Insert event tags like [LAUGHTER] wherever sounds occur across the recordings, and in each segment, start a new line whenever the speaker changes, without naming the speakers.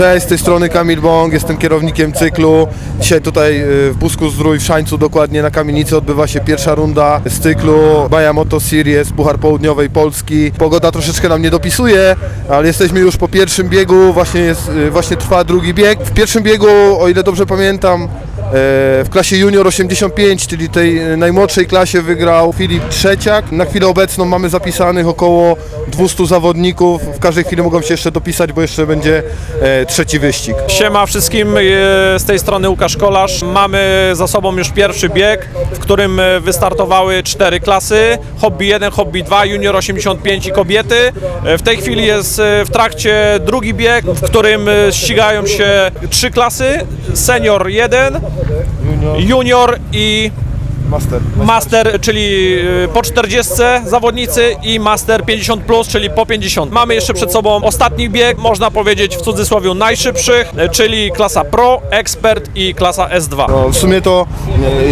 Cześć, z tej strony Kamil Bąk, jestem kierownikiem cyklu. Dzisiaj tutaj y, w Busku Zdrój, w Szańcu dokładnie na kamienicy odbywa się pierwsza runda z cyklu Baja Moto Series, Puchar Południowej Polski. Pogoda troszeczkę nam nie dopisuje, ale jesteśmy już po pierwszym biegu, właśnie, jest, y, właśnie trwa drugi bieg. W pierwszym biegu, o ile dobrze pamiętam, w klasie junior 85, czyli tej e, najmłodszej klasie wygrał Filip Trzeciak. Na chwilę obecną mamy zapisanych około 200 zawodników. W każdej chwili mogą się jeszcze dopisać, bo jeszcze będzie e, trzeci wyścig.
Siema wszystkim, e, z tej strony Łukasz Kolarz. Mamy za sobą już pierwszy bieg, w którym e, wystartowały cztery klasy. Hobby 1, Hobby 2, Junior 85 i kobiety. E, W tej chwili jest e, w trakcie drugi bieg, w którym e, ścigają się trzy klasy. Senior 1, Junior i
Master.
Master, czyli y, po 40 zawodnicy i Master 50, plus, czyli po 50. Mamy jeszcze przed sobą ostatni bieg, można powiedzieć w cudzysłowie najszybszych, y, czyli klasa Pro, Expert i klasa S2.
No, w sumie to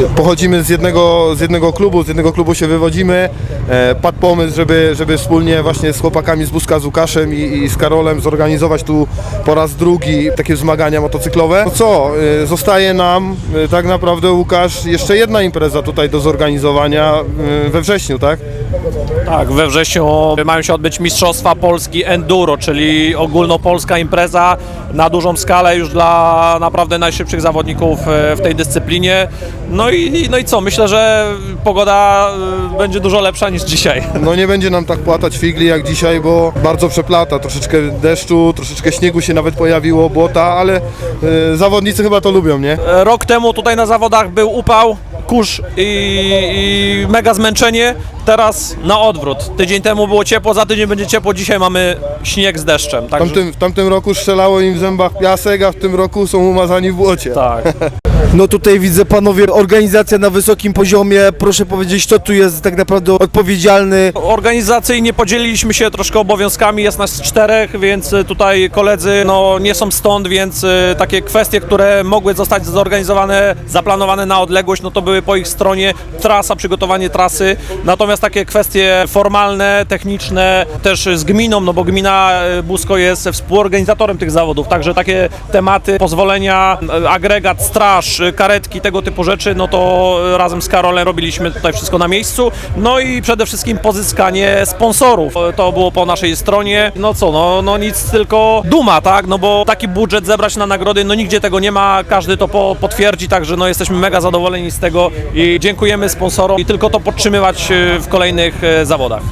e, pochodzimy z jednego, z jednego klubu, z jednego klubu się wywodzimy. E, padł pomysł, żeby, żeby wspólnie właśnie z chłopakami z Buska, z Łukaszem i, i z Karolem zorganizować tu po raz drugi takie zmagania motocyklowe. No co, zostaje nam tak naprawdę Łukasz jeszcze jedna impreza tutaj do zorganizowania e, we wrześniu, tak?
Tak, we wrześniu mają się odbyć Mistrzostwa Polski Enduro, czyli ogólnopolska impreza na dużą skalę już dla naprawdę najszybszych zawodników e, w tej dyscyplinie. No i, no i co, myślę, że pogoda e, będzie dużo lepsza niż dzisiaj. [LAUGHS]
No nie będzie nam tak płatać figli jak dzisiaj, bo bardzo przeplata. Troszeczkę deszczu, troszeczkę śniegu się nawet pojawiło, błota, ale e, zawodnicy chyba to lubią, nie?
Rok temu tutaj na zawodach był upał, kurz i, i mega zmęczenie. Teraz na odwrót. Tydzień temu było ciepło, za tydzień będzie ciepło, dzisiaj mamy śnieg z deszczem.
W
Także,
tamtym, w tamtym roku strzelało im w zębach piasek, a w tym roku są umazani w błocie.
tak. [LAUGHS]
No tutaj widzę panowie organizacja na wysokim poziomie. Proszę powiedzieć, kto tu jest tak naprawdę odpowiedzialny.
Organizacyjnie podzieliliśmy się troszkę obowiązkami, jest nas czterech, więc y, tutaj koledzy no, nie są stąd, więc y, takie kwestie, które mogły zostać zorganizowane, zaplanowane na odległość, no to były po ich stronie trasa, przygotowanie trasy. Natomiast takie kwestie formalne, techniczne też z gminą, no bo gmina y, Busko jest współorganizatorem tych zawodów, także takie tematy, pozwolenia, y, agregat, straż, y, karetki, tego typu rzeczy, no to razem z Karolem robiliśmy tutaj wszystko na miejscu. No i przede wszystkim pozyskanie sponsorów. To było po naszej stronie. No co, no, no nic, tylko duma, tak? No bo taki budżet zebrać na nagrody, no nigdzie tego nie ma, każdy to po, potwierdzi, także no jesteśmy mega zadowoleni z tego i dziękujemy sponsorom i tylko to podtrzymywać y, w kolejnych y, zawodach.